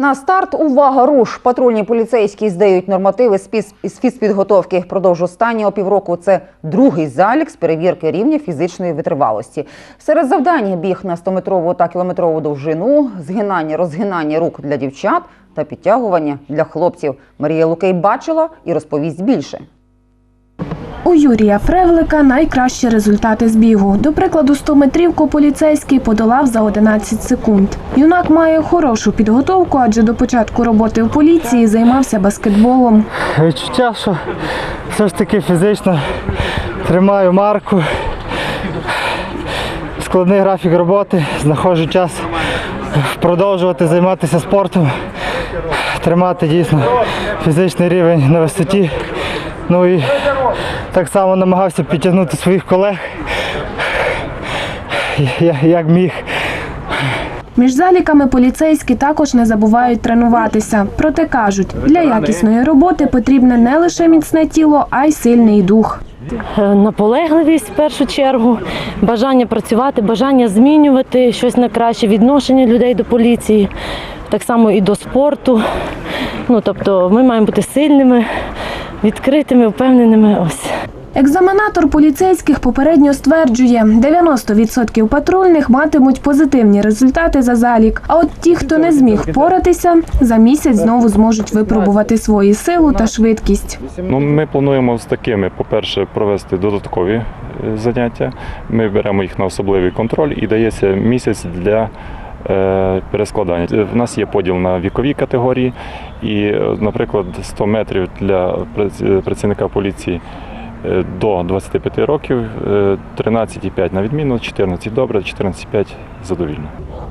На старт увага руш. Патрульні поліцейські здають нормативи з піс- з фізпідготовки. Продовж останнього півроку це другий залік з перевірки рівня фізичної витривалості. Серед завдань біг на 100-метрову та кілометрову довжину, згинання, розгинання рук для дівчат та підтягування для хлопців. Марія Лукей бачила і розповість більше. У Юрія Фревлика найкращі результати з бігу. До прикладу, 100-метрівку поліцейський подолав за 11 секунд. Юнак має хорошу підготовку, адже до початку роботи в поліції займався баскетболом. Відчуття, що все ж таки фізично тримаю марку. Складний графік роботи, знаходжу час продовжувати займатися спортом, тримати дійсно фізичний рівень на висоті. Ну і так само намагався підтягнути своїх колег, як міг. Між заліками поліцейські також не забувають тренуватися. Проте кажуть, для якісної роботи потрібне не лише міцне тіло, а й сильний дух. Е, наполегливість в першу чергу, бажання працювати, бажання змінювати щось на краще, відношення людей до поліції, так само і до спорту. Ну тобто ми маємо бути сильними, відкритими, впевненими. Ось. Екзаменатор поліцейських попередньо стверджує, 90% патрульних матимуть позитивні результати за залік. А от ті, хто не зміг впоратися, за місяць знову зможуть випробувати свої силу та швидкість. Ну, ми плануємо з такими, по-перше, провести додаткові е, заняття. Ми беремо їх на особливий контроль і дається місяць для перескладання. Е, В нас є поділ на вікові категорії, і, е, наприклад, 100 метрів для е, працівника поліції. е, До 25 років е, 13,5 на відміну, 14 добре, 14,5 задовільно.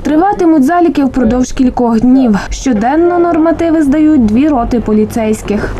Триватимуть заліки впродовж кількох днів. Щоденно нормативи здають дві роти поліцейських.